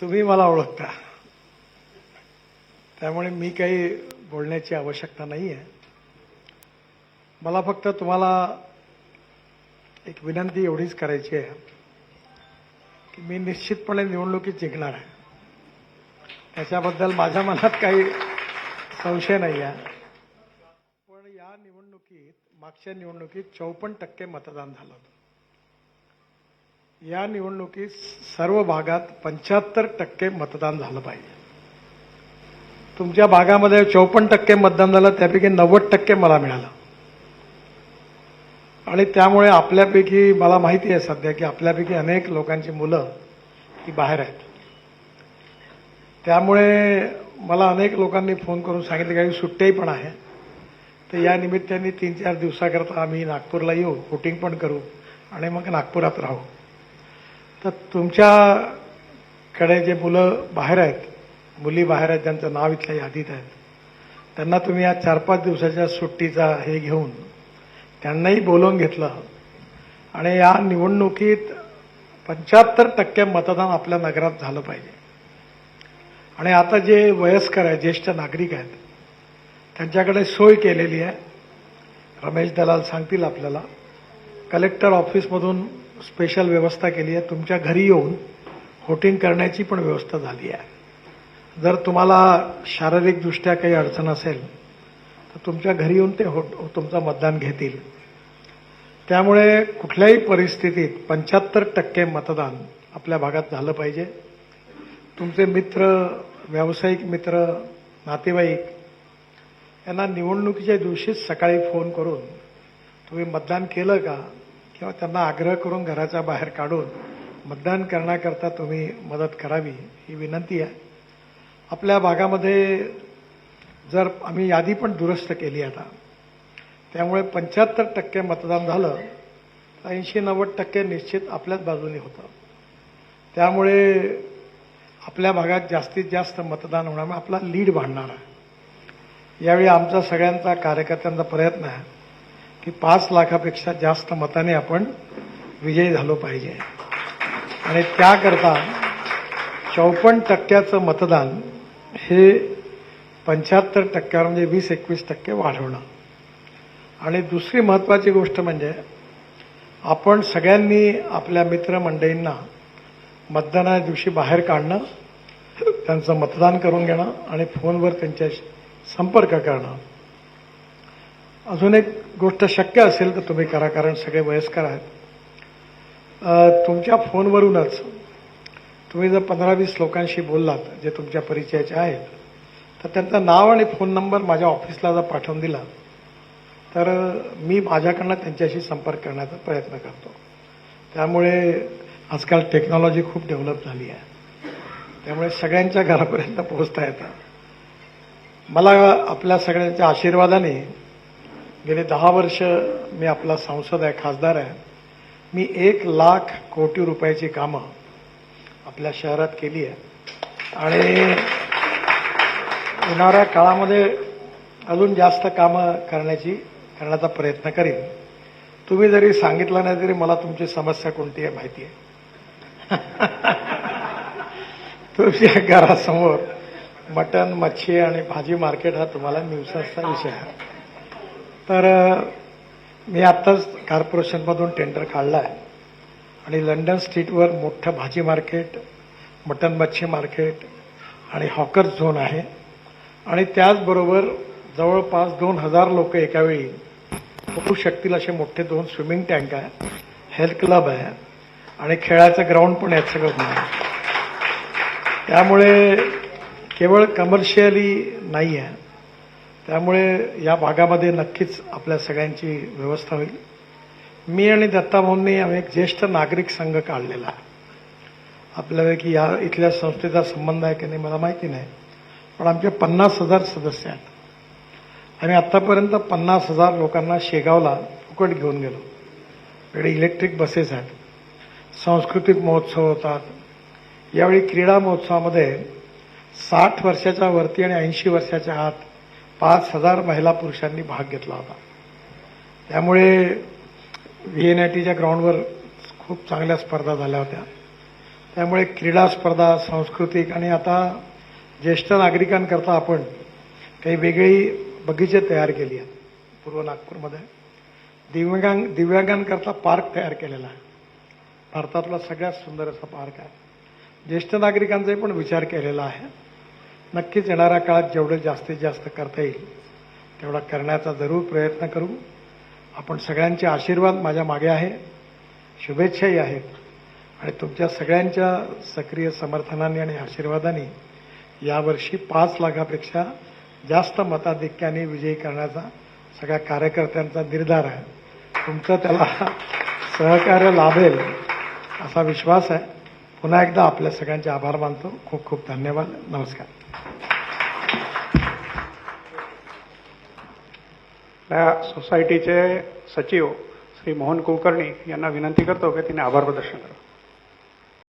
तुम्ही मला ओळखता. त्यामुळे मी काही बोलण्याची आवश्यकता नाही आहे मला फक्त तुम्हाला एक विनंती एवढीच करायची आहे की मी निश्चितपणे निवडणुकीत जिंकणार आहे. त्याच्याबद्दल माझ्या मनात काही संशय नाही आहे पण या निवडणुकीत मागच्या निवडणुकीत चौपन्न टक्के मतदान झालं होतं. या निवडणुकीत सर्व भागात पंच्याहत्तर टक्के मतदान झालं पाहिजे. तुमच्या भागामध्ये चौपन्न टक्के मतदान झालं त्यापैकी नव्वद टक्के मला मिळालं. आणि त्यामुळे आपल्यापैकी मला माहिती आहे सध्या की आपल्यापैकी अनेक लोकांची मुलं ही बाहेर आहेत. त्यामुळे मला अनेक लोकांनी फोन करून सांगितलं काही सुट्ट्याही पण आहे. तर या निमित्ताने तीन चार दिवसाकरता आम्ही नागपूरला येऊ वोटिंग पण करू आणि मग नागपुरात राहू. तर तुमच्याकडे जे मुलं बाहेर आहेत मुली बाहेर आहेत ज्यांचं नाव इथल्या यादीत आहेत त्यांना तुम्ही या चार पाच दिवसाच्या सुट्टीचा हे घेऊन त्यांनाही बोलवून घेतलं आणि या निवडणुकीत पंच्याहत्तर टक्के मतदान आपल्या नगरात झालं पाहिजे. आणि आता जे वयस्कर आहे ज्येष्ठ नागरिक आहेत त्यांच्याकडे सोय केलेली आहे. रमेश दलाल सांगतील आपल्याला. कलेक्टर ऑफिसमधून स्पेशल व्यवस्था केली आहे. तुमच्या घरी येऊन होटिंग करण्याची पण व्यवस्था झाली आहे. जर तुम्हाला शारीरिकदृष्ट्या काही अडचण असेल तर तुमच्या घरी येऊन ते हो तुमचं मतदान घेतील. त्यामुळे कुठल्याही परिस्थितीत पंच्याहत्तर टक्के मतदान आपल्या भागात झालं पाहिजे. तुमचे मित्र व्यावसायिक मित्र नातेवाईक यांना निवडणुकीच्या दिवशीच सकाळी फोन करून तुम्ही मतदान केलं का? किंवा त्यांना आग्रह करून घराच्या बाहेर काढून मतदान करण्याकरता तुम्ही मदत करावी ही विनंती आहे. आपल्या भागामध्ये जर आम्ही यादी पण दुरुस्त केली आता त्यामुळे पंच्याहत्तर टक्के मतदान झालं तर ऐंशी नव्वद टक्के निश्चित आपल्याच बाजूने होतं. त्यामुळे आपल्या भागात जास्तीत जास्त मतदान होण्यामुळे आपला लीड वाढणार आहे. यावेळी आमचा सगळ्यांचा कार्यकर्त्यांचा प्रयत्न आहे. की पाच लाखापेक्षा जास्त मताने आपण विजयी झालो पाहिजे. आणि त्याकरता चौपन्न टक्क्याचं मतदान हे पंच्याहत्तर टक्क्यावर म्हणजे वीस एकवीस टक्के वाढवणं. आणि दुसरी महत्वाची गोष्ट म्हणजे आपण सगळ्यांनी आपल्या मित्रमंडळींना मतदाना दिवशी बाहेर काढणं त्यांचं मतदान करून घेणं आणि फोनवर त्यांच्याशी संपर्क करणं. अजून एक गोष्ट शक्य असेल तर तुम्ही करा कारण सगळे वयस्कर आहेत. तुमच्या फोनवरूनच तुम्ही जर पंधरा वीस लोकांशी बोललात जे तुमच्या परिचयाचे आहेत तर त्यांचं नाव आणि फोन नंबर माझ्या ऑफिसला जर पाठवून दिला तर मी माझ्याकडनं त्यांच्याशी संपर्क करण्याचा प्रयत्न करतो. त्यामुळे आजकाल टेक्नॉलॉजी खूप डेव्हलप झाली आहे. त्यामुळे सगळ्यांच्या घरापर्यंत पोहोचता येतं. मला आपल्या सगळ्यांच्या आशीर्वादाने गेले दहा वर्ष मी आपला संसद आहे खासदार आहे. मी एक लाख कोटी रुपयाची कामं आपल्या शहरात केली आहे. आणि येणाऱ्या काळामध्ये अजून जास्त कामं करण्याची करण्याचा प्रयत्न करीन. तुम्ही जरी सांगितलं नाही तरी मला तुमची समस्या कोणती आहे माहिती आहे? तुमच्या घरासमोर मटण मच्छी आणि भाजी मार्केट हा तुम्हाला न्यूसन्सचा विषय आहे. तर मी आत्ताच कॉर्पोरेशनमधून टेंडर काढला आहे आणि लंडन स्ट्रीटवर मोठं भाजी मार्केट मटण मच्छी मार्केट आणि हॉकर झोन आहे. आणि त्याचबरोबर जवळपास दोन हजार लोक एकावेळी होऊ शकतील असे मोठे दोन स्विमिंग टँक आहे हेल्थ क्लब आहे आणि खेळाचं ग्राउंड पण आहे सगळं. आहे. त्यामुळे केवळ कमर्शियली नाही आहे त्यामुळे या भागामध्ये नक्कीच आपल्या सगळ्यांची व्यवस्था होईल. मी आणि दत्ताभाऊंनी आम्ही एक ज्येष्ठ नागरिक संघ काढलेला आपल्यापैकी आपल्याला की या इथल्या संस्थेचा संबंध आहे की नाही मला माहिती नाही पण आमचे पन्नास हजार सदस्य आहेत. आम्ही आतापर्यंत पन्नास हजार लोकांना शेगावला फुकट घेऊन गेलो. इकडे इलेक्ट्रिक बसेस आहेत सांस्कृतिक महोत्सव होतात. यावेळी क्रीडा महोत्सवामध्ये साठ वर्षाच्या वरती आणि ऐंशी वर्षाच्या आत पाच हजार महिला पुरुषांनी भाग घेतला होता. त्यामुळे व्ही एन आय टीच्या ग्राउंडवर खूप चांगल्या स्पर्धा झाल्या होत्या. त्यामुळे क्रीडा स्पर्धा सांस्कृतिक आणि आता ज्येष्ठ नागरिकांकरता आपण काही वेगळी बगीचे तयार केली आहेत. पूर्व नागपूरमध्ये दिव्यांगां दिव्यांगांकरता पार्क तयार केलेला आहे. भारतातला सगळ्यात सुंदर असा पार्क आहे. ज्येष्ठ नागरिकांचाही पण विचार केलेला आहे. नक्कीच येणाऱ्या काळात जेवढं जास्तीत जास्त करता येईल तेवढा करण्याचा जरूर प्रयत्न करू. आपण सगळ्यांचे आशीर्वाद माझ्या मागे आहे शुभेच्छाही आहेत. आणि तुमच्या सगळ्यांच्या सक्रिय समर्थनाने आणि आशीर्वादाने यावर्षी पाच लाखापेक्षा जास्त मताधिक्याने विजयी करण्याचा सगळ्या कार्यकर्त्यांचा निर्धार आहे. तुमचं त्याला सहकार्य लाभेल असा विश्वास आहे. पुन्हा एकदा आपल्या सगळ्यांचे आभार मानतो. खूप खूप धन्यवाद. नमस्कार. आपल्या सोसायटीचे सचिव श्री मोहन कुलकर्णी यांना विनंती करतो की तिने आभार प्रदर्शन करावं.